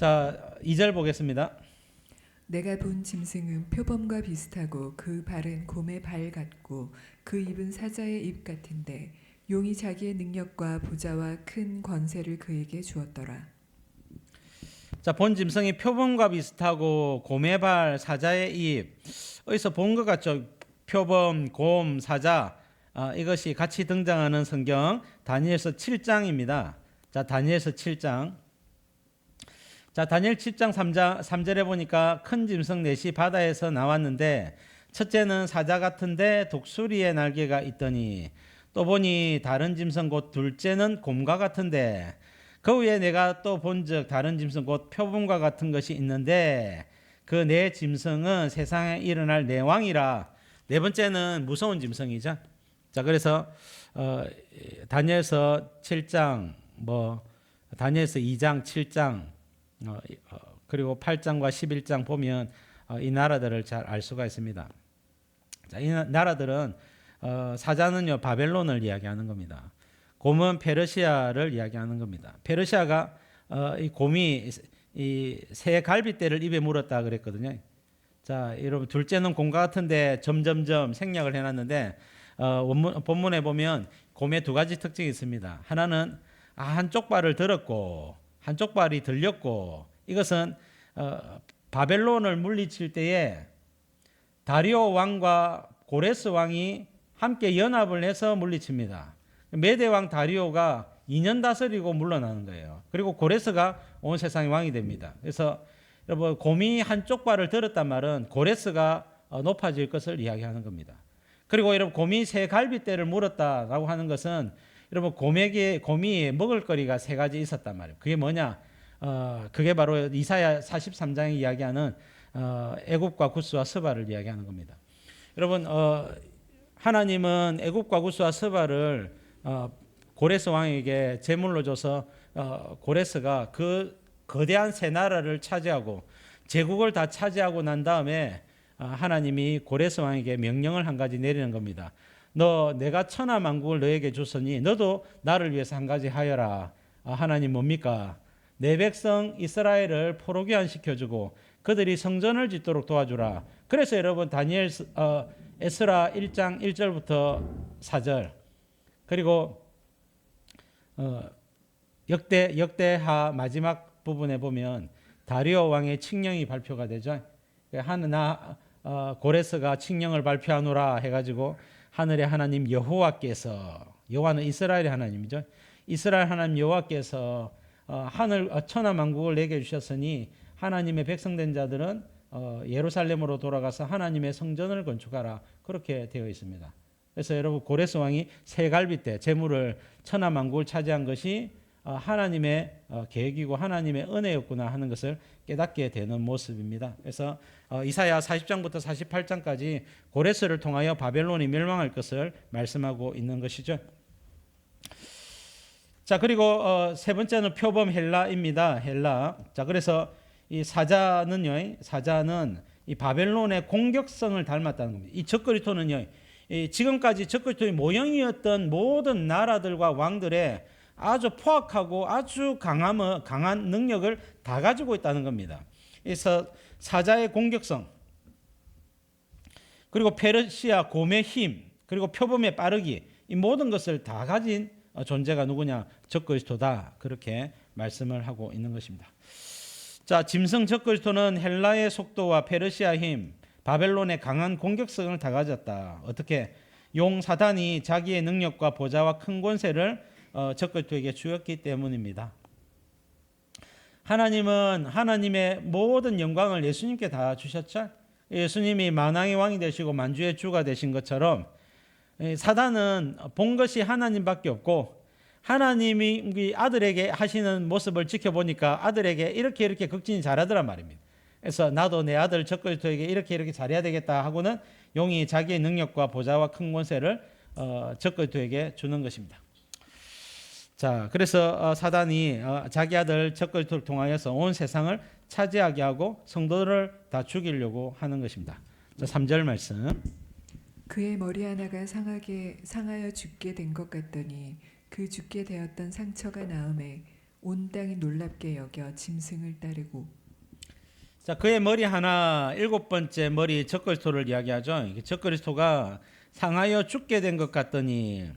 자, 2절 보겠습니다. 내가 본 짐승은 표범과 비슷하고 그 발은 곰의 발 같고 그 입은 사자의 입 같은데 용이 자기의 능력과 보좌와 큰 권세를 그에게 주었더라. 자, 본 짐승이 표범과 비슷하고 곰의 발, 사자의 입. 어디서 본 것 같죠? 표범, 곰, 사자. 아, 이것이 같이 등장하는 성경 다니엘서 7장입니다. 자, 다니엘서 7장. 자, 다니엘 7장 3장 3절에 보니까 큰 짐승 넷이 바다에서 나왔는데 첫째는 사자 같은데 독수리의 날개가 있더니 또 보니 다른 짐승 곧 둘째는 곰과 같은데 그 위에 내가 또 본즉 다른 짐승 곧 표범과 같은 것이 있는데 그 네 짐승은 세상에 일어날 네 왕이라 네 번째는 무서운 짐승이죠. 자 그래서 어, 다니엘서 7장 뭐 다니엘서 2장 7장 어, 어, 그리고 8장과 11장 보면 어, 이 나라들을 잘 알 수가 있습니다. 자, 이 나- 나라들은 어, 사자는요 바벨론을 이야기하는 겁니다. 곰은 페르시아를 이야기하는 겁니다. 페르시아가 어, 이 곰이 이 새 갈빗대를 입에 물었다 그랬거든요. 자, 여러분 둘째는 곰과 같은데 점점점 생략을 해놨는데 어, 원문, 본문에 보면 곰의 두 가지 특징이 있습니다. 하나는 아, 한쪽 발을 들었고 한쪽 발이 들렸고 이것은 어, 바벨론을 물리칠 때에 다리오 왕과 고레스 왕이 함께 연합을 해서 물리칩니다. 메대 왕 다리오가 2년 다스리고 물러나는 거예요. 그리고 고레스가 온 세상의 왕이 됩니다. 그래서 여러분 곰이 한쪽 발을 들었단 말은 고레스가 어, 높아질 것을 이야기하는 겁니다. 그리고 여러분 곰이 새 갈빗대를 물었다라고 하는 것은 여러분 곰에게 곰이 먹을 거리가 세 가지 있었단 말이에요. 그게 뭐냐? 어, 그게 바로 이사야 43장에 이야기하는 어, 애굽과 구스와 스바를 이야기하는 겁니다. 여러분 어, 하나님은 애굽과 구스와 스바를 어, 고레스 왕에게 제물로 줘서 어, 고레스가 그 거대한 세 나라를 차지하고 제국을 다 차지하고 난 다음에 어, 하나님이 고레스 왕에게 명령을 한 가지 내리는 겁니다. 너 내가 천하 만국을 너에게 줬으니 너도 나를 위해서 한 가지 하여라. 아, 하나님 뭡니까? 내 백성 이스라엘을 포로기한 시켜주고 그들이 성전을 짓도록 도와주라. 그래서 여러분 다니엘 어, 에스라 1장 1절부터 4절 그리고 어, 역대 역대하 마지막 부분에 보면 다리오 왕의 칙령이 발표가 되죠. 하나 어, 고레스가 칙령을 발표하노라 해가지고 하늘의 하나님 여호와께서 여호와는 이스라엘의 하나님이죠. 이스라엘 하나님 여호와께서 어, 하늘 어, 천하 만국을 내게 주셨으니 하나님의 백성된 자들은 어, 예루살렘으로 돌아가서 하나님의 성전을 건축하라 그렇게 되어 있습니다. 그래서 여러분 고레스 왕이 세 갈비 때 재물을 천하 만국을 차지한 것이 어, 하나님의 어, 계획이고 하나님의 은혜였구나 하는 것을 깨닫게 되는 모습입니다. 그래서 어, 이사야 40장부터 48장까지 고레스를 통하여 바벨론이 멸망할 것을 말씀하고 있는 것이죠. 자 그리고 어, 세 번째는 표범 헬라입니다. 헬라. 자 그래서 이 사자는요, 사자는 이 바벨론의 공격성을 닮았다는 겁니다. 이 적그리토는요, 이 지금까지 적그리토의 모형이었던 모든 나라들과 왕들의 아주 포악하고 아주 강한, 강한 능력을 다 가지고 있다는 겁니다. 그래서 사자의 공격성, 그리고 페르시아 곰의 힘, 그리고 표범의 빠르기, 이 모든 것을 다 가진 어, 존재가 누구냐? 적그리스도다. 그렇게 말씀을 하고 있는 것입니다. 자, 짐승 적그리스도는 헬라의 속도와 페르시아 힘, 바벨론의 강한 공격성을 다 가졌다. 어떻게? 용 사단이 자기의 능력과 보좌와 큰 권세를 어, 적그리스도에게 주었기 때문입니다. 하나님은 하나님의 모든 영광을 예수님께 다 주셨죠. 예수님이 만왕의 왕이 되시고 만주의 주가 되신 것처럼 이 사단은 본 것이 하나님밖에 없고 하나님이 이 아들에게 하시는 모습을 지켜보니까 아들에게 이렇게 이렇게 극진히 잘하더란 말입니다. 그래서 나도 내 아들 적그리스도에게 이렇게 이렇게 잘해야 되겠다 하고는 용이 자기의 능력과 보좌와 큰 권세를 어, 적그리스도에게 주는 것입니다. 자, 그래서 어, 사단이 어, 자기 아들 적그리스도를 통하여서 온 세상을 차지하게 하고 성도를 다 죽이려고 하는 것입니다. 자, 3절 말씀. 그의 머리 하나가 상하게 상하여 죽게 된 것 같더니 그 죽게 되었던 상처가 나음에 온 땅이 놀랍게 여겨 짐승을 따르고 자 그의 머리 하나 일곱 번째 머리 적그리스도를 이야기하죠. 적그리스도가 상하여 죽게 된 것 같더니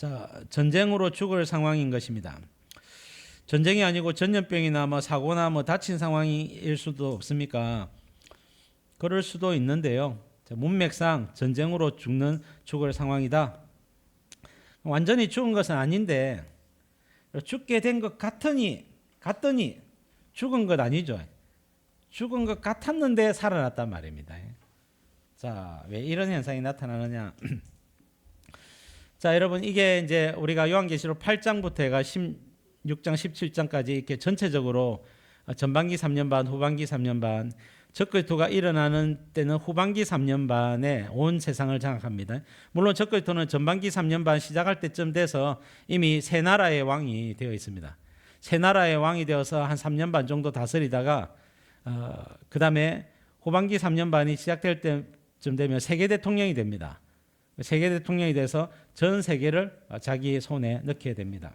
자 전쟁으로 죽을 상황인 것입니다. 전쟁이 아니고 전염병이나 뭐 사고나 뭐 다친 상황일 수도 없습니까? 그럴 수도 있는데요. 자, 문맥상 전쟁으로 죽는 죽을 상황이다. 완전히 죽은 것은 아닌데 죽게 된 것 같으니 같더니 죽은 것 아니죠. 죽은 것 같았는데 살아났단 말입니다. 자, 왜 이런 현상이 나타나느냐? 자, 여러분 이게 이제 우리가 요한계시록 8장부터 해가 16장, 17장까지 이렇게 전체적으로 전반기 3년 반, 후반기 3년 반, 적그리스도가 일어나는 때는 후반기 3년 반에 온 세상을 장악합니다. 물론 적그리스도는 전반기 3년 반 시작할 때쯤 돼서 이미 세 나라의 왕이 되어 있습니다. 세 나라의 왕이 되어서 한 3년 반 정도 다스리다가 어, 그다음에 후반기 3년 반이 시작될 때쯤 되면 세계 대통령이 됩니다. 세계 대통령이 돼서 전 세계를 자기 손에 넣게 됩니다.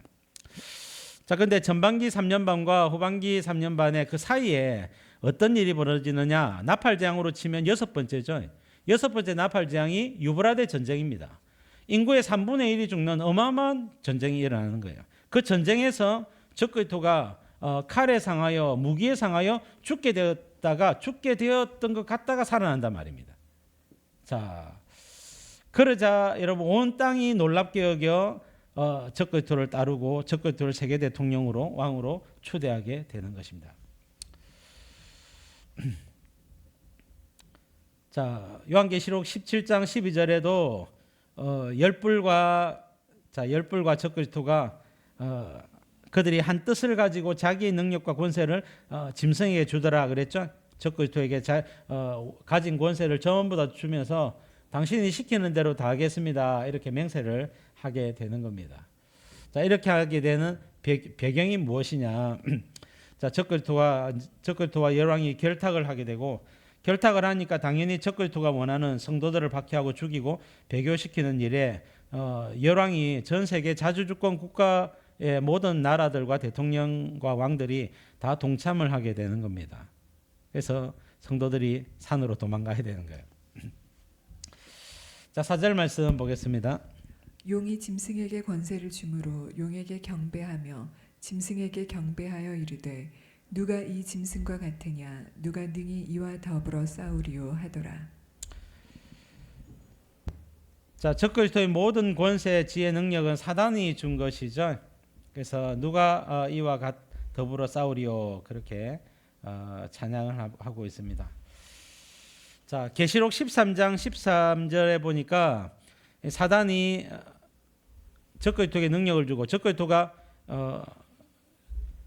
자, 근데 전반기 3년 반과 후반기 3년 반의 그 사이에 어떤 일이 벌어지느냐? 나팔 재앙으로 치면 여섯 번째죠. 여섯 번째 나팔 재앙이 유브라데 전쟁입니다. 인구의 3분의 1이 죽는 어마어마한 전쟁이 일어나는 거예요. 그 전쟁에서 적그리스도가 어, 칼에 상하여 무기에 상하여 죽게 되었다가 죽게 되었던 것 같다가 살아난단 말입니다. 자, 그러자 여러분 온 땅이 놀랍게 여겨 어, 적그리스도를 따르고 적그리스도를 세계 대통령으로 왕으로 초대하게 되는 것입니다. 자, 요한계시록 17장 12절에도 어, 열불과 자, 열불과 적그리스도가 어, 그들이 한 뜻을 가지고 자기의 능력과 권세를 어, 짐승에게 주더라 그랬죠. 적그리스도에게 자, 어, 가진 권세를 전부 다 주면서 당신이 시키는 대로 다 하겠습니다. 이렇게 맹세를 하게 되는 겁니다. 자, 이렇게 하게 되는 배, 배경이 무엇이냐? 자, 적그리스도와 적그리스도와 열왕이 결탁을 하게 되고 결탁을 하니까 당연히 적그리스도가 원하는 성도들을 박해하고 죽이고 배교시키는 일에 어, 열왕이 전 세계 자주주권 국가의 모든 나라들과 대통령과 왕들이 다 동참을 하게 되는 겁니다. 그래서 성도들이 산으로 도망가야 되는 거예요. 자, 사절 말씀 보겠습니다. 용이 짐승에게 권세를 주므로 용에게 경배하며 짐승에게 경배하여 이르되 누가 이 짐승과 같으냐 누가 능히 이와 더불어 싸우리요 하더라 자, 적그리스도의 모든 권세, 지혜, 능력은 사단이 준 것이죠. 그래서 누가 어, 이와 같 더불어 싸우리요 그렇게 어, 찬양을 하- 하고 있습니다. 자, 계시록 13장 13절에 보니까 사단이 어, 적그리스도에게 능력을 주고 적그리스도가 어,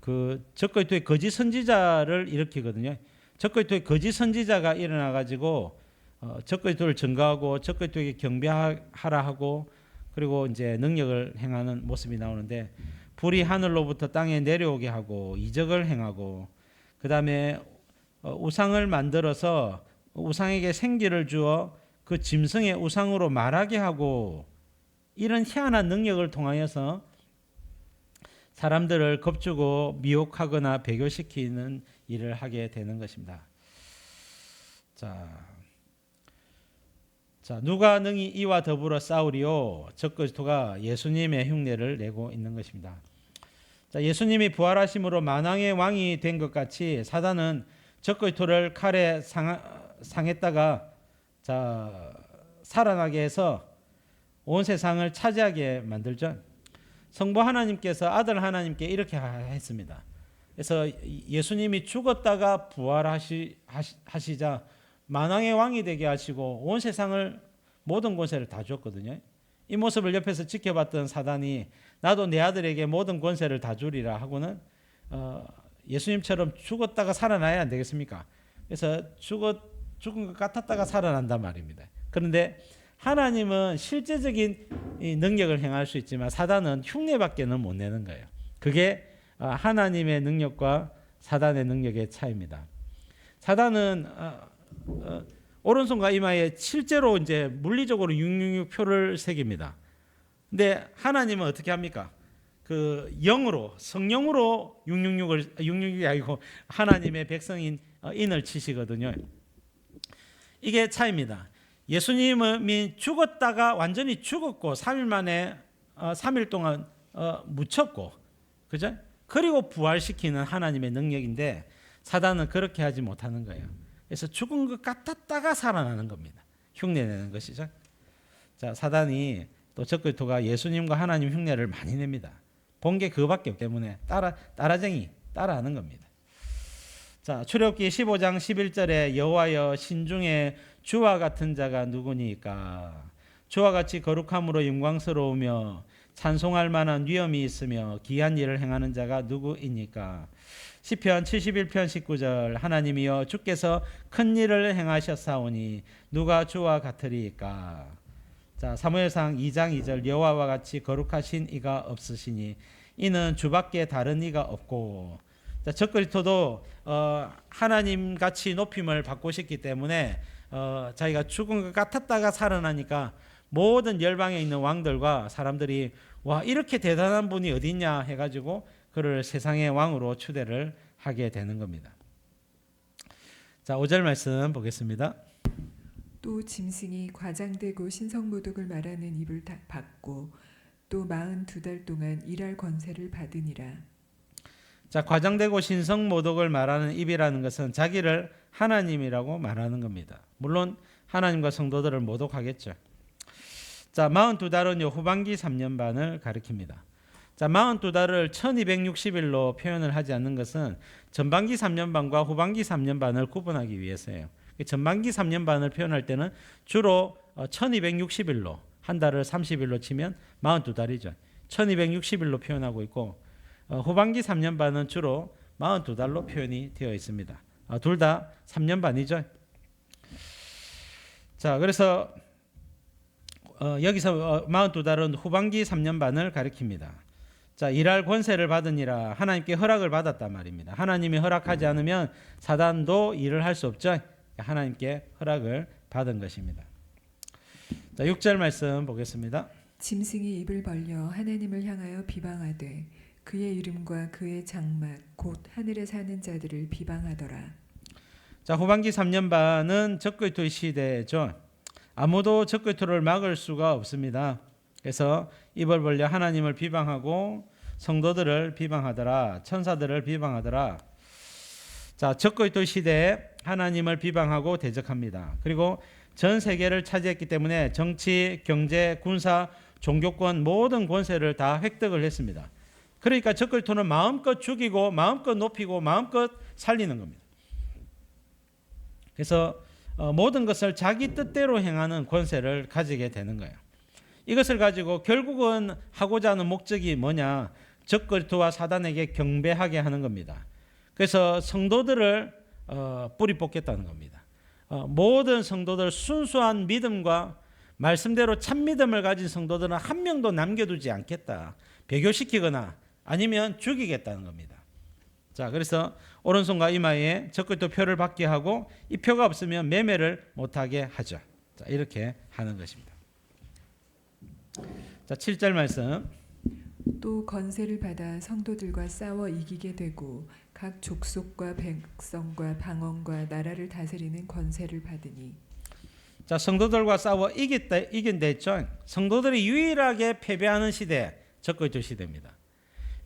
그 적그리스도의 거짓 선지자를 일으키거든요. 적그리스도의 거짓 선지자가 일어나 가지고 어, 적그리스도를 증거하고 적그리스도에게 경배하라 하고 그리고 이제 능력을 행하는 모습이 나오는데 불이 하늘로부터 땅에 내려오게 하고 이적을 행하고 그다음에 어, 우상을 만들어서 우상에게 생기를 주어 그 짐승의 우상으로 말하게 하고 이런 희한한 능력을 통하여서 사람들을 겁주고 미혹하거나 배교시키는 일을 하게 되는 것입니다. 자, 자 누가 능히 이와 더불어 싸우리요? 적그리스도가 예수님의 흉내를 내고 있는 것입니다. 자, 예수님이 부활하심으로 만왕의 왕이 된 것 같이 사단은 적그리스도를 칼에 상, 상했다가 자 살아나게 해서 온 세상을 차지하게 만들죠. 성부 하나님께서 아들 하나님께 이렇게 하- 했습니다. 그래서 예수님이 죽었다가 부활하시자 만왕의 왕이 되게 하시고 온 세상을 모든 권세를 다 줬거든요. 이 모습을 옆에서 지켜봤던 사단이 나도 내 아들에게 모든 권세를 다 주리라 하고는 어, 예수님처럼 죽었다가 살아나야 안 되겠습니까? 그래서 죽었 죽은 것 같았다가 살아난단 말입니다. 그런데 하나님은 실제적인 이 능력을 행할 수 있지만 사단은 흉내밖에는 못 내는 거예요. 그게 어, 하나님의 능력과 사단의 능력의 차이입니다. 사단은 어, 어, 오른손과 이마에 실제로 이제 물리적으로 666 표를 새깁니다. 근데 하나님은 어떻게 합니까? 그 영으로 성령으로 666을 666이 아니고 하나님의 백성인 어, 인을 치시거든요. 이게 차이입니다. 예수님이 죽었다가 완전히 죽었고 3일 만에 어, 3일 동안 어, 묻혔고 그죠? 그리고 부활시키는 하나님의 능력인데 사단은 그렇게 하지 못하는 거예요. 그래서 죽은 것 같았다가 살아나는 겁니다. 흉내내는 것이죠. 자, 사단이 또 적그리스도가 예수님과 하나님 흉내를 많이 냅니다. 본 게 그거밖에 없기 때문에 따라 따라쟁이 따라하는 겁니다. 자, 출애굽기 15장 11절에 여호와여 신중에 주와 같은 자가 누구니까? 주와 같이 거룩함으로 영광스러우며 찬송할 만한 위엄이 있으며 기한 일을 행하는 자가 누구이니까? 시편 71편 19절 하나님이여 주께서 큰 일을 행하셨사오니 누가 주와 같으리까? 자 사무엘상 2장 2절 여호와와 같이 거룩하신 이가 없으시니 이는 주밖에 다른 이가 없고 자 적그리스도도 어, 하나님 같이 높임을 받고 싶기 때문에 어, 자기가 죽은 것 같았다가 살아나니까 모든 열방에 있는 왕들과 사람들이 와 이렇게 대단한 분이 어디 있냐 해가지고 그를 세상의 왕으로 추대를 하게 되는 겁니다. 자 5절 말씀 보겠습니다. 또 짐승이 과장되고 신성모독을 말하는 입을 다 받고 또 마흔 두 달 동안 일할 권세를 받으니라. 자 과장되고 신성 모독을 말하는 입이라는 것은 자기를 하나님이라고 말하는 겁니다. 물론 하나님과 성도들을 모독하겠죠. 자 42달은 요 후반기 3년 반을 가리킵니다. 자 42달을 1260일로 표현을 하지 않는 것은 전반기 3년 반과 후반기 3년 반을 구분하기 위해서예요. 전반기 3년 반을 표현할 때는 주로 1260일로 한 달을 30일로 치면 42달이죠. 1260일로 표현하고 있고 어, 후반기 3년 반은 주로 42달로 표현이 되어 있습니다. 아, 둘다 3년 반이죠. 자, 그래서 어, 여기서 어, 42달은 후반기 3년 반을 가리킵니다. 자, 일할 권세를 받으니라 하나님께 허락을 받았단 말입니다. 하나님이 허락하지 않으면 사단도 일을 할 수 없죠. 하나님께 허락을 받은 것입니다. 자, 6절 말씀 보겠습니다. 짐승이 입을 벌려 하나님을 향하여 비방하되 그의 이름과 그의 장막 곧 하늘에 사는 자들을 비방하더라. 자, 후반기 3년 반은 적그리스도 시대죠. 아무도 적그리스도를 막을 수가 없습니다. 그래서 입을 벌려 하나님을 비방하고 성도들을 비방하더라. 천사들을 비방하더라. 자, 적그리스도 시대에 하나님을 비방하고 대적합니다. 그리고 전 세계를 차지했기 때문에 정치, 경제, 군사, 종교권 모든 권세를 다 획득을 했습니다. 그러니까 적그리스도는 마음껏 죽이고 마음껏 높이고 마음껏 살리는 겁니다. 그래서 어, 모든 것을 자기 뜻대로 행하는 권세를 가지게 되는 거예요. 이것을 가지고 결국은 하고자 하는 목적이 뭐냐? 적그리스도와 사단에게 경배하게 하는 겁니다. 그래서 성도들을 어, 뿌리 뽑겠다는 겁니다. 어, 모든 성도들 순수한 믿음과 말씀대로 참 믿음을 가진 성도들은 한 명도 남겨두지 않겠다. 배교시키거나 아니면 죽이겠다는 겁니다. 자, 그래서 오른손과 이마에 적그리스도 표를 받게 하고 이 표가 없으면 매매를 못하게 하죠. 자, 이렇게 하는 것입니다. 자, 7절 말씀. 또 건세를 받아 성도들과 싸워 이기게 되고 각 족속과 백성과 방언과 나라를 다스리는 권세를 받으니 자, 성도들과 싸워 이겼다 이긴다 했죠. 성도들이 유일하게 패배하는 시대, 적그리스도 시대입니다.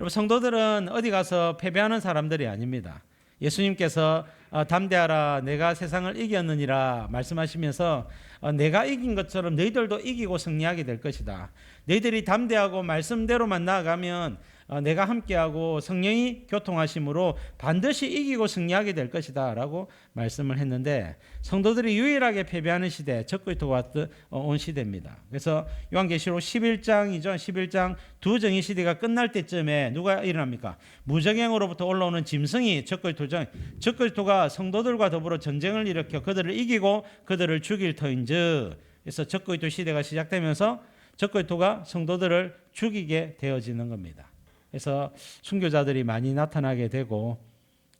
여러분 성도들은 어디 가서 패배하는 사람들이 아닙니다. 예수님께서 어, 담대하라 내가 세상을 이겼느니라 말씀하시면서 어, 내가 이긴 것처럼 너희들도 이기고 승리하게 될 것이다. 너희들이 담대하고 말씀대로만 나아가면 어, 내가 함께하고 성령이 교통하심으로 반드시 이기고 승리하게 될 것이다라고 말씀을 했는데 성도들이 유일하게 패배하는 시대 적그리스도가 온 시대입니다. 그래서 요한계시록 11장이죠. 11장 두 정의 시대가 끝날 때쯤에 누가 일어납니까? 무적행으로부터 올라오는 짐승이 적그리스도죠. 적그리스도가 성도들과 더불어 전쟁을 일으켜 그들을 이기고 그들을 죽일 터인즉 그래서 적그리스도 시대가 시작되면서 적그리스도가 성도들을 죽이게 되어지는 겁니다. 그래서 순교자들이 많이 나타나게 되고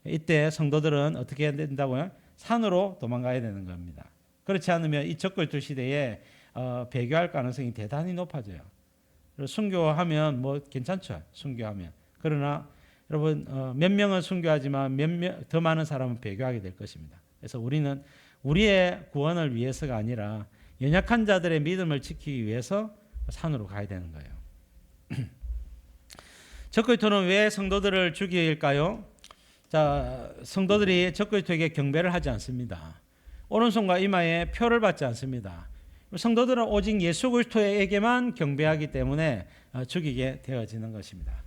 이때 성도들은 어떻게 해야 된다고요? 산으로 도망가야 되는 겁니다. 그렇지 않으면 이 적그리스도 시대에 어, 배교할 가능성이 대단히 높아져요. 순교하면 뭐 괜찮죠. 순교하면. 그러나 여러분 어, 몇 명은 순교하지만 몇더 많은 사람은 배교하게 될 것입니다. 그래서 우리는 우리의 구원을 위해서가 아니라 연약한 자들의 믿음을 지키기 위해서 산으로 가야 되는 거예요. 적그리스도는 왜 성도들을 죽일까요? 자, 성도들이 적그리스도에게 경배를 하지 않습니다. 오른손과 이마에 표를 받지 않습니다. 성도들은 오직 예수 그리스도에게만 경배하기 때문에 어, 죽이게 되어지는 것입니다.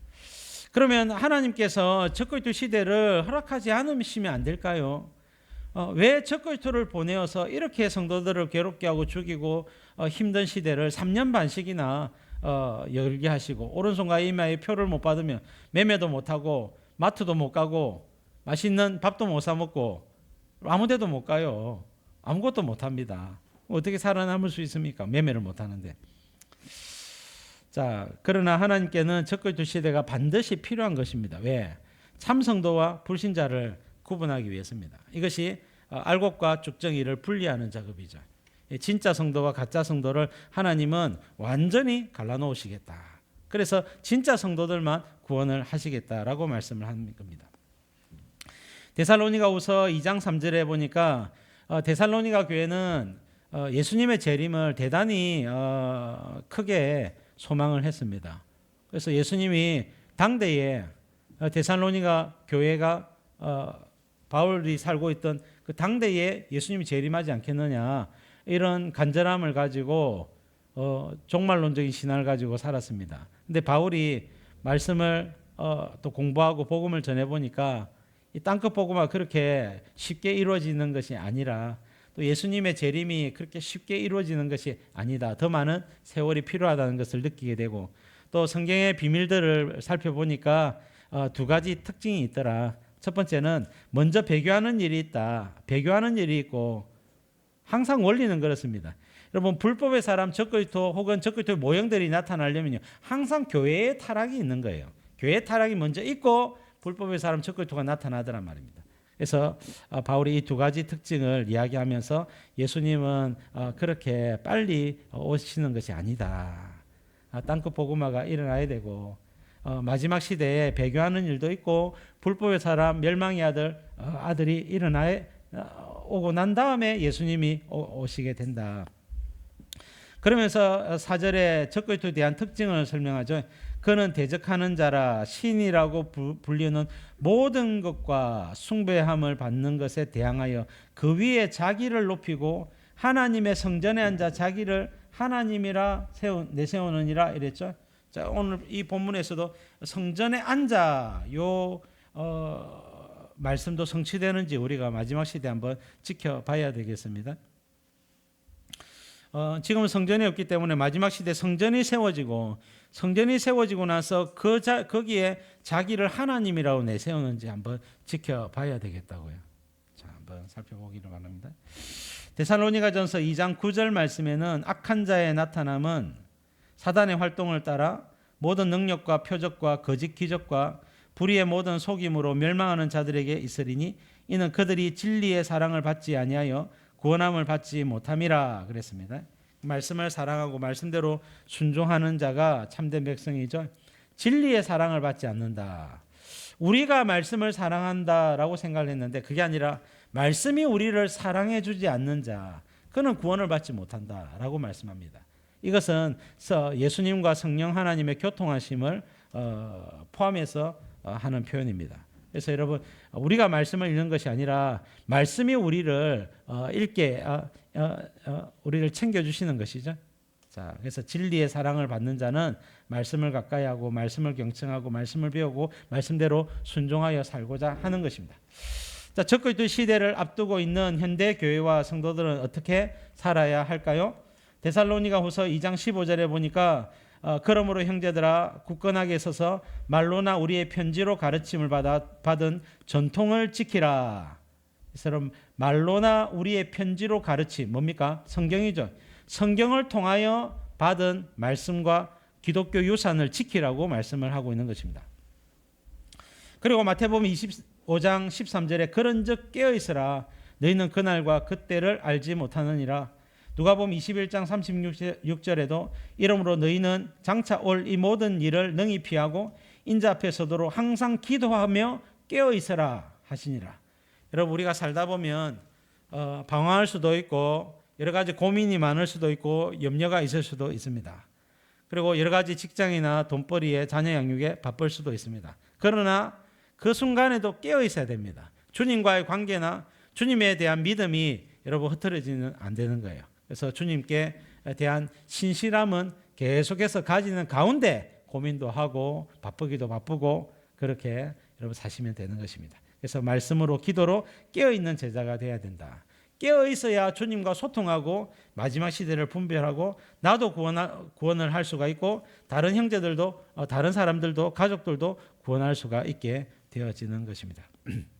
그러면 하나님께서 적그리스도 시대를 허락하지 않으시면 안 될까요? 어, 왜 적그리스도를 보내어서 이렇게 성도들을 괴롭게 하고 죽이고 어, 힘든 시대를 3년 반씩이나 어, 열게 하시고 오른손과 이마에 표를 못 받으면 매매도 못 하고 마트도 못 가고 맛있는 밥도 못 사 먹고 아무데도 못 가요. 아무것도 못 합니다. 어떻게 살아남을 수 있습니까? 매매를 못 하는데. 자, 그러나 하나님께는 적그리스도 시대가 반드시 필요한 것입니다. 왜? 참성도와 불신자를 구분하기 위해서입니다. 이것이 어, 알곡과 쭉정이를 분리하는 작업이죠. 예, 진짜 성도와 가짜 성도를 하나님은 완전히 갈라놓으시겠다. 그래서 진짜 성도들만 구원을 하시겠다라고 말씀을 하는 겁니다. 데살로니가후서 2장 3절에 보니까 어, 데살로니가 교회는 어, 예수님의 재림을 대단히 어, 크게 소망을 했습니다. 그래서 예수님이 당대에 어, 데살로니가 교회가 어, 바울이 살고 있던 그 당대에 예수님이 재림하지 않겠느냐 이런 간절함을 가지고 어, 종말론적인 신앙을 가지고 살았습니다. 근데 바울이 말씀을 어, 또 공부하고 복음을 전해 보니까 이 땅끝 복음화 그렇게 쉽게 이루어지는 것이 아니라 또 예수님의 재림이 그렇게 쉽게 이루어지는 것이 아니다. 더 많은 세월이 필요하다는 것을 느끼게 되고 또 성경의 비밀들을 살펴보니까 어, 두 가지 특징이 있더라. 첫 번째는 먼저 배교하는 일이 있다. 배교하는 일이 있고 항상 원리는 그렇습니다. 여러분 불법의 사람 적그리스도 혹은 적그리스도의 모형들이 나타나려면요 항상 교회의 타락이 있는 거예요. 교회 타락이 먼저 있고 불법의 사람 적그리스도가 나타나더란 말입니다. 그래서 어, 바울이 이 두 가지 특징을 이야기하면서 예수님은 어, 그렇게 빨리 오시는 것이 아니다. 아, 땅끝 복음화가 일어나야 되고 어, 마지막 시대에 배교하는 일도 있고 불법의 사람 멸망의 아들 아들이 일어나야 오고 난 다음에 예수님이 오시게 된다. 그러면서 사절에 적그리스도에 대한 특징을 설명하죠. 그는 대적하는 자라 신이라고 불리는 모든 것과 숭배함을 받는 것에 대항하여 그 위에 자기를 높이고 하나님의 성전에 앉아 자기를 하나님이라 세운 내세우느니라 이랬죠. 자 오늘 이 본문에서도 성전에 앉아 요 어, 말씀도 성취되는지 우리가 마지막 시대 한번 지켜봐야 되겠습니다. 어, 지금은 성전이 없기 때문에 마지막 시대 성전이 세워지고 성전이 세워지고 나서 그 자, 거기에 자기를 하나님이라고 내세우는지 한번 지켜봐야 되겠다고요. 자, 한번 살펴보기를 바랍니다. 데살로니가전서 2장 9절 말씀에는 악한 자의 나타남은 사단의 활동을 따라 모든 능력과 표적과 거짓 기적과 불의의 모든 속임으로 멸망하는 자들에게 있으리니 이는 그들이 진리의 사랑을 받지 아니하여 구원함을 받지 못함이라 그랬습니다. 말씀을 사랑하고 말씀대로 순종하는 자가 참된 백성이죠. 진리의 사랑을 받지 않는다. 우리가 말씀을 사랑한다라고 생각을 했는데 그게 아니라 말씀이 우리를 사랑해 주지 않는 자 그는 구원을 받지 못한다라고 말씀합니다. 이것은 예수님과 성령 하나님의 교통하심을 어, 포함해서 어, 하는 표현입니다. 그래서 여러분 우리가 말씀을 읽는 것이 아니라 말씀이 우리를 어, 읽게 어, 어, 어, 우리를 챙겨 주시는 것이죠. 자, 그래서 진리의 사랑을 받는 자는 말씀을 가까이 하고 말씀을 경청하고 말씀을 배우고 말씀대로 순종하여 살고자 하는 것입니다. 자, 적그리스도 시대를 앞두고 있는 현대 교회와 성도들은 어떻게 살아야 할까요? 데살로니가후서 2장 15절에 보니까 어, 그러므로 형제들아 굳건하게 서서 말로나 우리의 편지로 가르침을 받아 받은 전통을 지키라. 이처럼 말로나 우리의 편지로 가르침 뭡니까? 성경이죠. 성경을 통하여 받은 말씀과 기독교 유산을 지키라고 말씀을 하고 있는 것입니다. 그리고 마태복음 25장 13절에 그런즉 깨어 있으라 너희는 그날과 그때를 알지 못하느니라 누가복음 21장 36절에도 이러므로 너희는 장차 올 이 모든 일을 능히 피하고 인자 앞에 서도록 항상 기도하며 깨어 있어라 하시니라. 여러분 우리가 살다 보면 어, 방황할 수도 있고 여러 가지 고민이 많을 수도 있고 염려가 있을 수도 있습니다. 그리고 여러 가지 직장이나 돈벌이에 자녀 양육에 바쁠 수도 있습니다. 그러나 그 순간에도 깨어 있어야 됩니다. 주님과의 관계나 주님에 대한 믿음이 여러분 흐트러지는 안 되는 거예요. 그래서 주님께 대한 신실함은 계속해서 가지는 가운데 고민도 하고 바쁘기도 바쁘고 그렇게 여러분 사시면 되는 것입니다. 그래서 말씀으로 기도로 깨어 있는 제자가 돼야 된다. 깨어 있어야 주님과 소통하고 마지막 시대를 분별하고 나도 구원 구원을 할 수가 있고 다른 형제들도 어, 다른 사람들도 가족들도 구원할 수가 있게 되어지는 것입니다.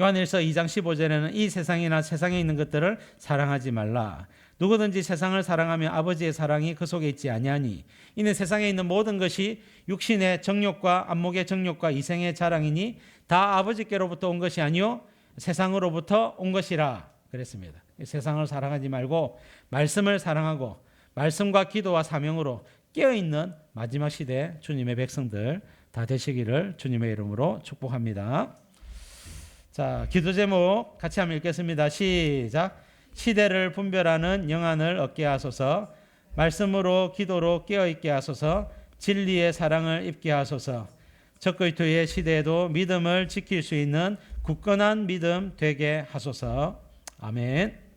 요한일서 2장 15절에는 이 세상이나 세상에 있는 것들을 사랑하지 말라. 누구든지 세상을 사랑하면 아버지의 사랑이 그 속에 있지 아니하니 이는 세상에 있는 모든 것이 육신의 정욕과 안목의 정욕과 이생의 자랑이니 다 아버지께로부터 온 것이 아니요 세상으로부터 온 것이라 그랬습니다. 세상을 사랑하지 말고 말씀을 사랑하고 말씀과 기도와 사명으로 깨어 있는 마지막 시대 주님의 백성들 다 되시기를 주님의 이름으로 축복합니다. 자, 기도 제목 같이 한번 읽겠습니다. 시작. 시대를 분별하는 영안을 얻게 하소서. 말씀으로 기도로 깨어 있게 하소서. 진리의 사랑을 입게 하소서. 적그리스도의 시대에도 믿음을 지킬 수 있는 굳건한 믿음 되게 하소서. 아멘.